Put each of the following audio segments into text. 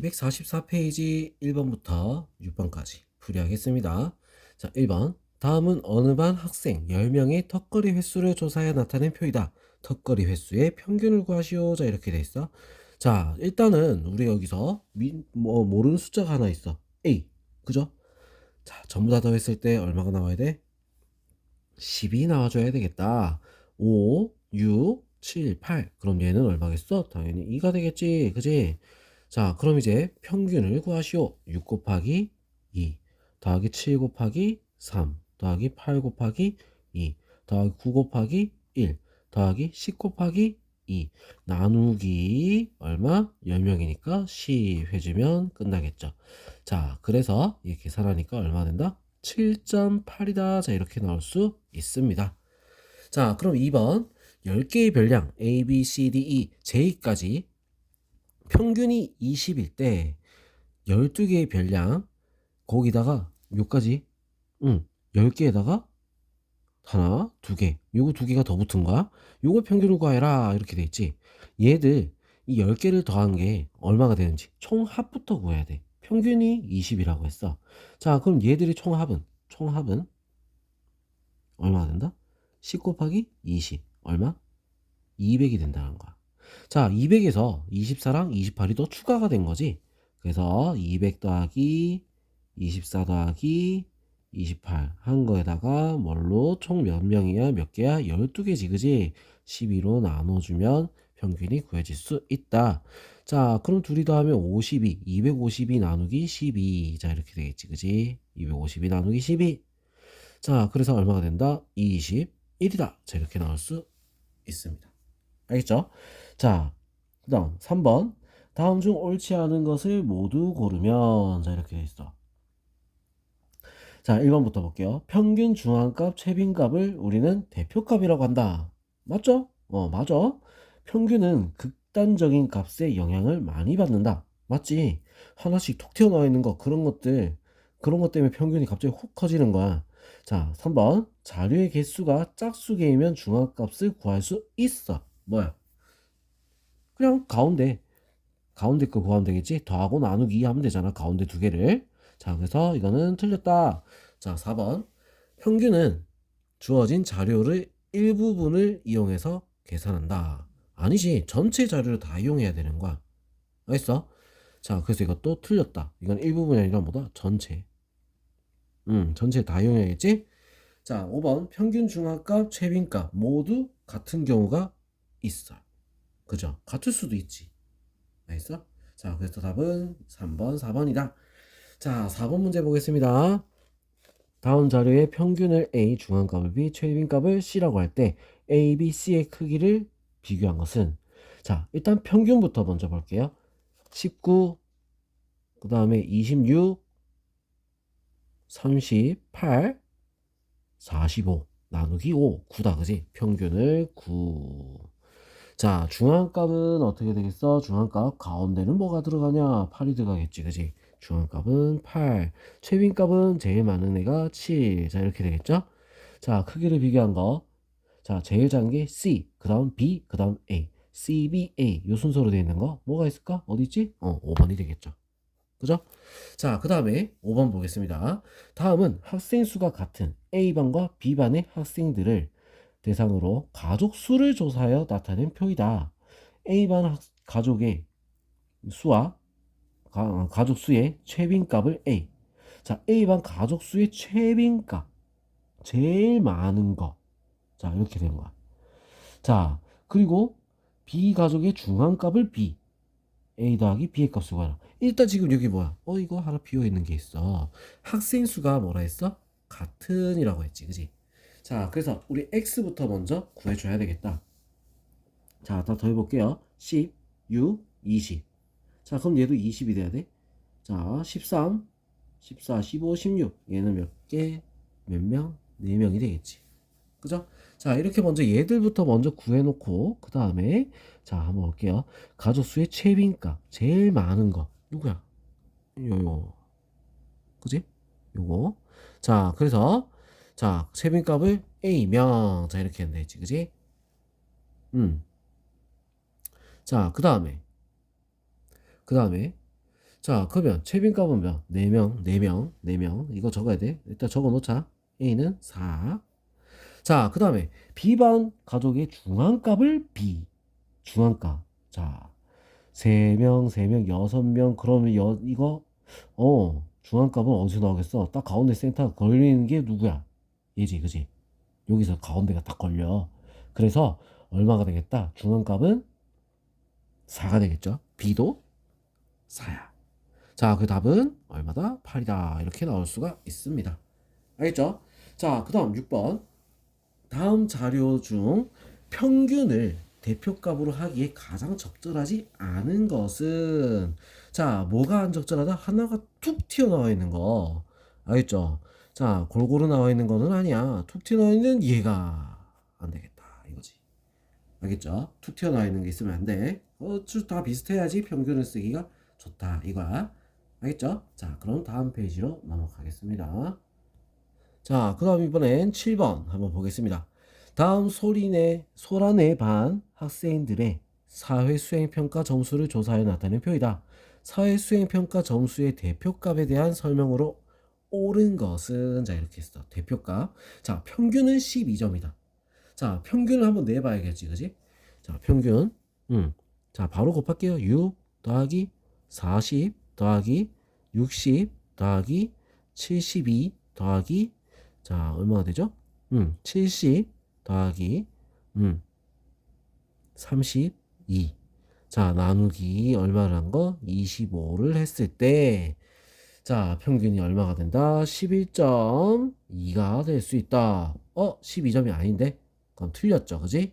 244페이지 1번부터 6번까지 풀이하겠습니다. 자, 1번. 다음은 어느 반 학생 10명의 턱걸이 횟수를 조사해 나타낸 표이다. 턱걸이 횟수의 평균을 구하시오. 자, 이렇게 돼 있어. 자, 일단은 우리 여기서 미, 뭐 모르는 숫자가 하나 있어. A. 그죠? 자, 전부 다 더했을 때 얼마가 나와야 돼? 10이 나와줘야 되겠다. 5, 6, 7, 8. 그럼 얘는 얼마겠어? 당연히 2가 되겠지. 그지? 자, 그럼 이제 평균을 구하시오. 6 곱하기 2 더하기 7 곱하기 3 더하기 8 곱하기 2 더하기 9 곱하기 1 더하기 10 곱하기 2 나누기 얼마? 10명이니까 10 해주면 끝나겠죠. 자, 그래서 이렇게 계산하니까 얼마 된다? 7.8이다. 자, 이렇게 나올 수 있습니다. 자, 그럼 2번 10개의 별량 A, B, C, D, E, J까지 평균이 20일 때 12개의 별량 거기다가 몇 가지? 응, 10개에다가 하나, 두 개. 요거 두 개가 더 붙은 거야. 요거 평균을 구해라. 이렇게 돼 있지. 얘들 이 10개를 더한 게 얼마가 되는지 총합부터 구해야 돼. 평균이 20이라고 했어. 자, 그럼 얘들의 총합은 총합은 얼마가 된다? 10 곱하기 20 얼마? 200이 된다는 거야. 자, 200에서 24랑 28이 더 추가가 된 거지. 그래서 200 더하기 24 더하기 28 한 거에다가 뭘로 총 몇 명이야? 몇 개야? 12개지, 그지? 12로 나눠주면 평균이 구해질 수 있다. 자, 그럼 둘이 더하면 52, 252 나누기 12. 자, 이렇게 되겠지, 그지? 252 나누기 12. 자, 그래서 얼마가 된다? 21이다. 자, 이렇게 나올 수 있습니다. 알겠죠? 자, 그 다음 3번. 다음 중 옳지 않은 것을 모두 고르면 자 이렇게 돼 있어. 자, 1번부터 볼게요. 평균 중앙값 최빈값을 우리는 대표값이라고 한다. 맞죠? 어, 맞아. 평균은 극단적인 값에 영향을 많이 받는다. 맞지? 하나씩 톡 튀어나와 있는 거 그런 것들 그런 것 때문에 평균이 갑자기 훅 커지는 거야. 자, 3번. 자료의 개수가 짝수 개이면 중앙값을 구할 수 있어. 뭐야? 그냥 가운데 가운데 거 구하면 되겠지? 더하고 나누기 하면 되잖아. 가운데 두 개를. 자, 그래서 이거는 틀렸다. 자, 4번. 평균은 주어진 자료를 일부분을 이용해서 계산한다. 아니지. 전체 자료를 다 이용해야 되는 거야. 알겠어? 자, 그래서 이것도 틀렸다. 이건 일부분이 아니라 뭐다? 전체. 음, 전체 다 이용해야겠지? 자, 5번. 평균 중앙값, 최빈값 모두 같은 경우가 있어. 그죠? 같을 수도 있지. 알겠어? 자, 그래서 답은 3번, 4번이다. 자, 4번 문제 보겠습니다. 다음 자료의 평균을 A, 중앙값을 B, 최빈값을 C라고 할 때 A, B, C의 크기를 비교한 것은 자, 일단 평균부터 먼저 볼게요. 19, 그 다음에 26, 38, 45 나누기 5, 9다, 그지? 평균을 9. 자, 중앙값은 어떻게 되겠어? 중앙값 가운데는 뭐가 들어가냐? 8이 들어가겠지, 그지? 중앙값은 8. 최빈값은 제일 많은 애가 7. 자, 이렇게 되겠죠? 자, 크기를 비교한 거. 자, 제일 작은 게 C, 그 다음 B, 그 다음 A. C, B, A. 요 순서로 되어 있는 거. 뭐가 있을까? 어디 있지? 어, 5번이 되겠죠. 그죠? 자, 그 다음에 5번 보겠습니다. 다음은 학생 수가 같은 A반과 B반의 학생들을 대상으로 가족 수를 조사하여 나타낸 표이다. A반 학- 가족의 수와 가, 가족 수의 최빈값을 A. 자, A반 가족 수의 최빈값. 제일 많은 거. 자, 이렇게 되는 거야. 자, 그리고 B 가족의 중앙값을 B. A 더하기 B의 값을 구하라. 일단 지금 여기 뭐야? 어, 이거 하나 비어 있는 게 있어. 학생 수가 뭐라 했어? 같은이라고 했지, 그지? 자, 그래서 우리 x부터 먼저 구해줘야 되겠다. 자, 다 더해볼게요. 10, 6, 20. 자, 그럼 얘도 20이 돼야 돼. 자, 13, 14, 15, 16. 얘는 몇 개, 몇 명? 4명이 되겠지. 그죠? 자, 이렇게 먼저 얘들부터 먼저 구해놓고, 그 다음에, 자, 한번 볼게요. 가족 수의 최빈값. 제일 많은 거. 누구야? 요요. 그지? 요거. 자, 그래서, 자, 최빈값을 A명. 자, 이렇게 하면 되지. 그지? 음. 자, 그 다음에. 그 다음에. 자, 그러면 채빈값은 몇? 4명, 4명, 4명. 이거 적어야 돼. 일단 적어 놓자. A는 4. 자, 그 다음에 B반 가족의 중앙값을 B. 중앙값. 자, 3명, 3명, 6명. 그러면 여, 이거, 어, 중앙값은 어디서 나오겠어? 딱 가운데 센터 걸리는 게 누구야? 얘지, 그지? 여기서 가운데가 딱 걸려. 그래서 얼마가 되겠다? 중앙값은 4가 되겠죠? B도 4야. 자, 그 답은 얼마다? 8이다. 이렇게 나올 수가 있습니다. 알겠죠? 자, 그 다음 6번. 다음 자료 중 평균을 대표값으로 하기에 가장 적절하지 않은 것은 자, 뭐가 안 적절하다? 하나가 툭 튀어나와 있는 거. 알겠죠? 자, 골고루 나와 있는 거는 아니야. 툭 튀어나와 있는 얘가 안 되겠다. 이거지. 알겠죠? 툭 튀어나와 있는 게 있으면 안 돼. 어, 쭉다 비슷해야지 평균을 쓰기가 좋다. 이거야. 알겠죠? 자, 그럼 다음 페이지로 넘어가겠습니다. 자, 그 다음 이번엔 7번 한번 보겠습니다. 다음 소리내, 소란의 반 학생들의 사회 수행평가 점수를 조사해 나타낸 표이다. 사회 수행평가 점수의 대표값에 대한 설명으로 옳은 것은 자 이렇게 했어. 대표값. 자, 평균은 12점이다. 자, 평균을 한번 내봐야겠지, 그지? 자, 평균. 음. 자, 바로 곱할게요. 6 더하기 40 더하기 60 더하기 72 더하기 자, 얼마가 되죠? 음, 70 더하기 음, 32. 자, 나누기 얼마를 한 거? 25를 했을 때 자, 평균이 얼마가 된다? 11.2가 될 수 있다. 어, 12점이 아닌데? 그럼 틀렸죠, 그지?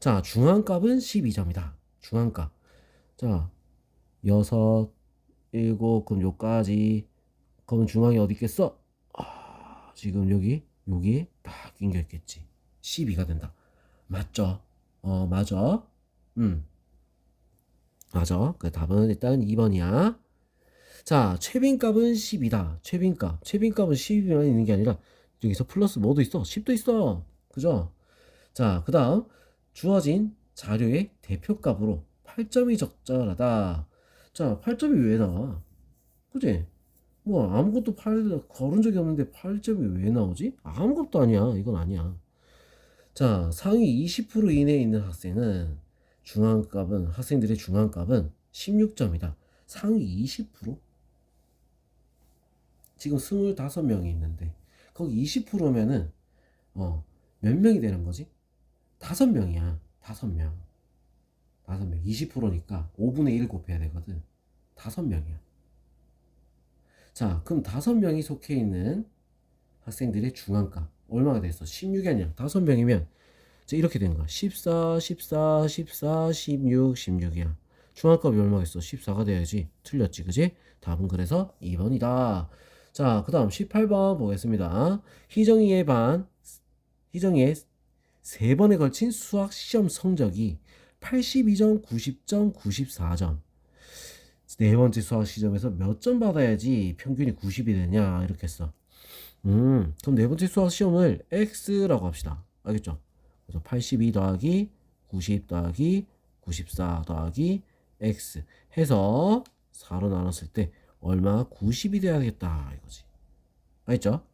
자, 중앙값은 12점이다. 중앙값. 자, 여섯, 일곱, 그럼 요까지. 그럼 중앙이 어디 있겠어? 아, 지금 여기, 여기에 딱 낑겨 있겠지. 12가 된다. 맞죠? 어, 맞아. 음. 맞아. 그 답은 일단 2번이야. 자, 최빈값은 10이다. 최빈값. 최빈값은 10이만 있는 게 아니라 여기서 플러스 뭐도 있어? 10도 있어. 그죠? 자, 그 다음 주어진 자료의 대표값으로 8점이 적절하다. 자, 8점이 왜 나와? 그지? 뭐 아무것도 8 걸은 적이 없는데 8점이 왜 나오지? 아무것도 아니야. 이건 아니야. 자, 상위 20% 이내에 있는 학생은 중앙값은 학생들의 중앙값은 16점이다. 상위 20%? 지금 25명이 있는데 거기 20%면은 어, 몇 명이 되는 거지? 5명이야. 5명. 5명. 20%니까 5분의 1 곱해야 되거든. 5명이야. 자, 그럼 5명이 속해 있는 학생들의 중앙값 얼마가 됐어? 16이 아니야. 5명이면 이렇게 된 거야. 14, 14, 14, 16, 16이야. 중앙값이 얼마겠어? 14가 돼야지. 틀렸지, 그지? 답은 그래서 2번이다. 자, 그 다음 18번 보겠습니다. 희정이의 반, 희정이의 세 번에 걸친 수학 시험 성적이 82점, 90점, 94점. 네 번째 수학 시점에서 몇 점 받아야지 평균이 90이 되냐 이렇게 했어. 음, 그럼 네 번째 수학 시험을 x라고 합시다. 알겠죠? 그래서 82 더하기 90 더하기 94 더하기 x 해서 4로 나눴을 때 얼마 90이 돼야겠다 이거지. 알겠죠?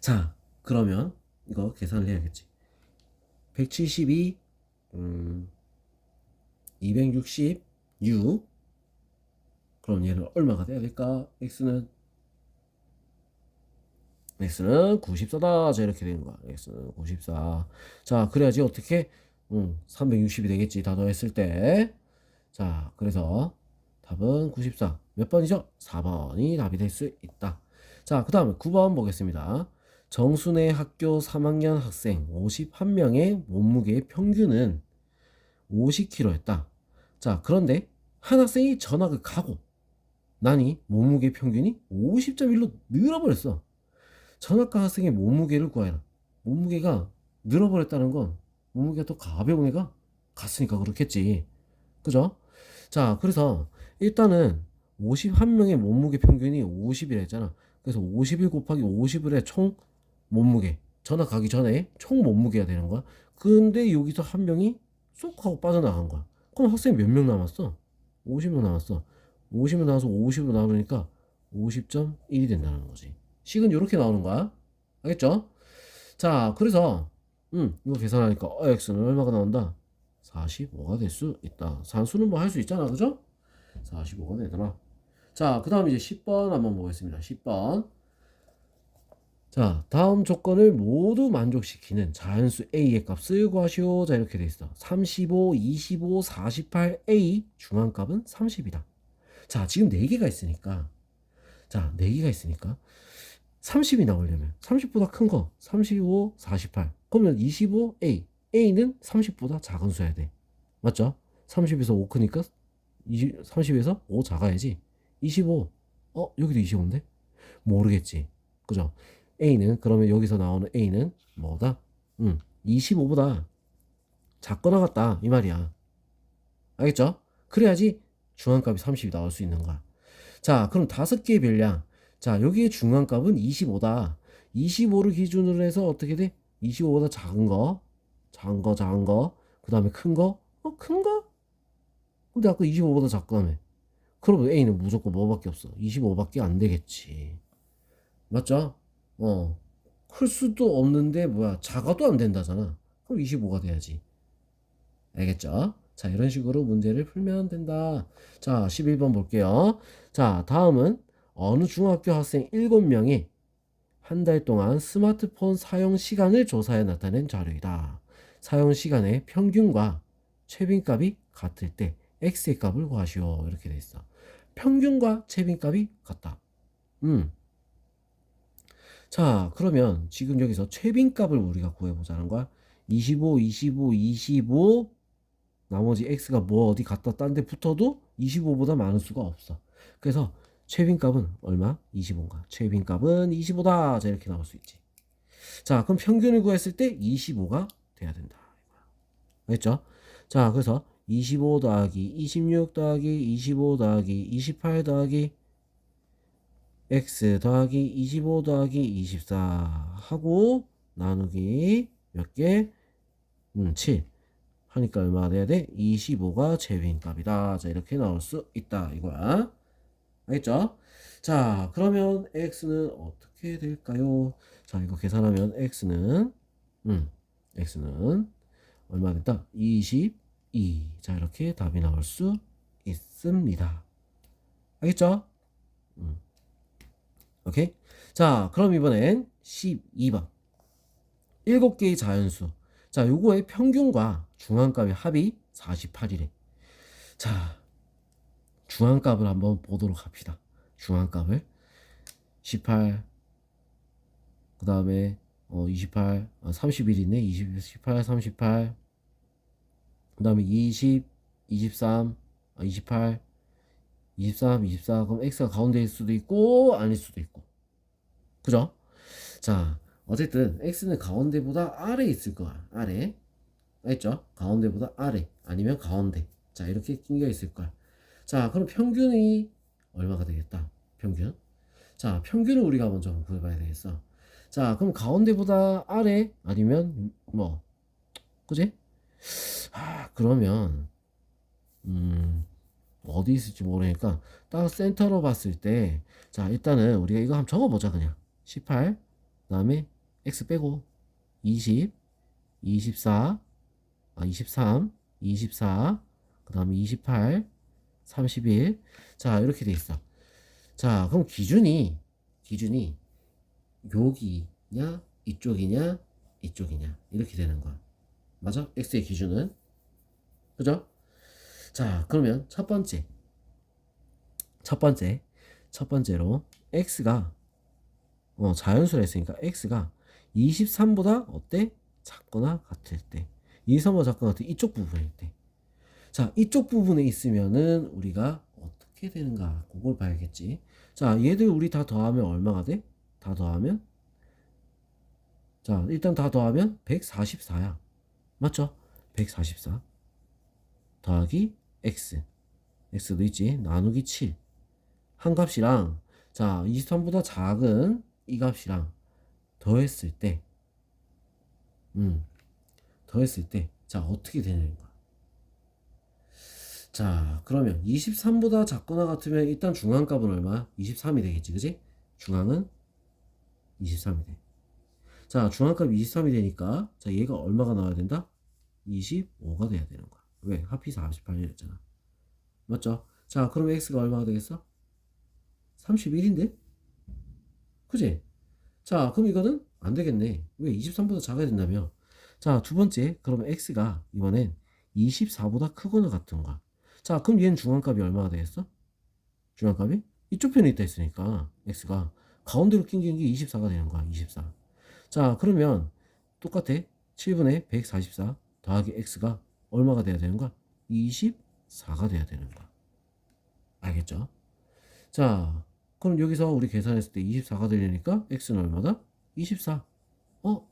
자, 그러면 이거 계산을 해야겠지. 172 음, 266 그럼 얘는 얼마가 돼야 될까? x는 x는 94다. 자, 이렇게 되는 거야. x는 94. 자, 그래야지 어떻게? 음, 360이 되겠지. 다 더했을 때. 자, 그래서 답은 94. 몇 번이죠? 4번이 답이 될 수 있다. 자, 그 다음에 9번 보겠습니다. 정순의 학교 3학년 학생 51명의 몸무게의 평균은 50kg였다. 자, 그런데 한 학생이 전학을 가고 나니 몸무게 평균이 50.1로 늘어버렸어. 전학가 학생의 몸무게를 구하라. 몸무게가 늘어버렸다는 건 몸무게가 더 가벼운 애가 갔으니까 그렇겠지. 그죠? 자, 그래서 일단은 51명의 몸무게 평균이 50이라 했잖아. 그래서 51 곱하기 50을 해 총 몸무게. 전학 가기 전에 총 몸무게가 되는 거야. 근데 여기서 한 명이 쏙 하고 빠져나간 거야. 그럼 학생이 몇 명 남았어? 50명 남았어. 50을 나눠서 50으로 나누니까 50.1이 된다는 거지. 식은 이렇게 나오는 거야. 알겠죠? 자, 그래서 음, 이거 계산하니까 어, x는 얼마가 나온다? 45가 될 수 있다. 산수는 뭐 할 수 있잖아. 그죠? 45가 되더라. 자, 그 다음 이제 10번 한번 보겠습니다. 10번. 자, 다음 조건을 모두 만족시키는 자연수 a의 값을 구하시오. 자, 이렇게 돼 있어. 35, 25, 48, a 중앙값은 30이다. 자, 지금 4개가 있으니까. 자, 4개가 있으니까. 30이 나오려면 30보다 큰 거, 35, 48. 그러면 25a. a는 30보다 작은 수야 돼. 맞죠? 30에서 5 크니까 20, 30에서 5 작아야지. 25. 어, 여기도 25인데? 모르겠지. 그죠? A는 그러면 여기서 나오는 A는 뭐다? 음, 25보다 작거나 같다 이 말이야. 알겠죠? 그래야지 중앙값이 30이 나올 수 있는 거야. 자, 그럼 다섯 개의 별량. 자, 여기에 중앙값은 25다. 25를 기준으로 해서 어떻게 돼? 25보다 작은 거, 작은 거, 작은 거, 그 다음에 큰 거, 어, 큰 거? 근데 아까 25보다 작다며. 그러면 A는 무조건 뭐밖에 없어? 25밖에 안 되겠지. 맞죠? 어. 클 수도 없는데 뭐야 작아도 안 된다잖아. 그럼 25가 돼야지. 알겠죠? 자 이런 식으로 문제를 풀면 된다. 자 11번 볼게요. 자 다음은 어느 중학교 학생 7명이 한 달 동안 스마트폰 사용 시간을 조사해 나타낸 자료이다. 사용 시간의 평균과 최빈값이 같을 때 x의 값을 구하시오. 이렇게 돼 있어. 평균과 최빈값이 같다. 음. 자, 그러면 지금 여기서 최빈값을 우리가 구해보자는 거야. 25, 25, 25, 나머지 x가 뭐 어디 갔다 딴 데 붙어도 25보다 많을 수가 없어. 그래서 최빈값은 얼마? 25인가. 최빈값은 25다. 자, 이렇게 나올 수 있지. 자, 그럼 평균을 구했을 때 25가 돼야 된다. 알겠죠? 자, 그래서 25 더하기 26 더하기 25 더하기 28 더하기 x 더하기 25 더하기 24 하고 나누기 몇 개? 음, 7 하니까 얼마가 돼야 돼? 25가 최빈값이다. 자 이렇게 나올 수 있다 이거야. 알겠죠? 자 그러면 x는 어떻게 될까요? 자 이거 계산하면 x는 음 x는 얼마 됐다? 22. 자 이렇게 답이 나올 수 있습니다. 알겠죠? 음. 오케이? 자, 그럼 이번엔 12번. 7개의 자연수. 자, 요거의 평균과 중앙값의 합이 48이래. 자, 중앙값을 한번 보도록 합시다. 중앙값을. 18, 그 다음에 어, 28, 어, 31이네. 20, 18, 38, 그 다음에 20, 23, 어, 28, 23, 24 그럼 x가 가운데일 수도 있고 아닐 수도 있고. 그죠? 자 어쨌든 x는 가운데보다 아래 있을 거야. 아래. 알겠죠? 가운데보다 아래. 아니면 가운데. 자 이렇게 끼겨 있을 거야. 자 그럼 평균이 얼마가 되겠다? 평균? 자 평균을 우리가 먼저 구해봐야 되겠어. 자 그럼 가운데보다 아래 아니면 뭐? 그지? 아 그러면 음 어디 있을지 모르니까 딱 센터로 봤을 때 자 일단은 우리가 이거 한번 적어 보자 그냥. 18 그다음에 x 빼고 20 24 아, 23 24 그다음에 28 31 자 이렇게 돼 있어. 자 그럼 기준이 기준이 여기냐 이쪽이냐 이쪽이냐 이렇게 되는 거야 맞아 x의 기준은 그죠 자, 그러면 첫 번째. 첫 번째. 첫 번째로 x가 어, 자연수라 했으니까 x가 23보다 어때? 작거나 같을 때. 23보다 작거나 때 이쪽 부분일 때. 자, 이쪽 부분에 있으면은 우리가 어떻게 되는가? 그걸 봐야겠지. 자, 얘들 우리 다 더하면 얼마가 돼? 다 더하면 자, 일단 다 더하면 144야. 맞죠? 144 더하기 x x도 있지 나누기 7 한 값이랑 자 23보다 작은 이 값이랑 더했을 때 음, 더했을 때 자 어떻게 되는 거야 자, 그러면 23보다 작거나 같으면 일단 중앙값은 얼마? 23이 되겠지, 그지? 중앙은 23이 돼. 자, 중앙값 23이 되니까, 자, 얘가 얼마가 나와야 된다? 25가 돼야 되는 거야. 왜? 합이 48이랬잖아. 맞죠? 자, 그럼 x가 얼마가 되겠어? 31인데? 그지? 자, 그럼 이거는 안 되겠네. 왜? 23보다 작아야 된다며. 자, 두 번째, 그러면 x가 이번엔 24보다 크거나 같은가. 자, 그럼 얘는 중앙값이 얼마가 되겠어? 중앙값이? 이쪽 편에 있다 했으니까, x가. 가운데로 낑긴 게 24가 되는 거야, 24. 자, 그러면 똑같아. 7분의 144 더하기 x가 얼마가 돼야 되는 거야? 24가 돼야 되는 거야. 알겠죠? 자, 그럼 여기서 우리 계산했을 때 24가 되려니까 x는 얼마다? 24. 어?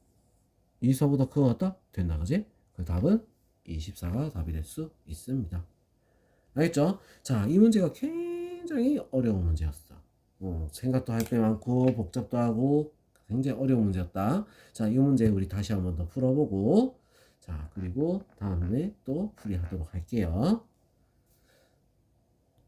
24보다 크거 같다? 된다, 그지? 그 답은 24가 답이 될 수 있습니다. 알겠죠? 자, 이 문제가 굉장히 어려운 문제였어. 어, 생각도 할 게 많고, 복잡도 하고, 굉장히 어려운 문제였다. 자, 이 문제 우리 다시 한번 더 풀어보고, 자, 그리고 다음에 또 풀이하도록 할게요.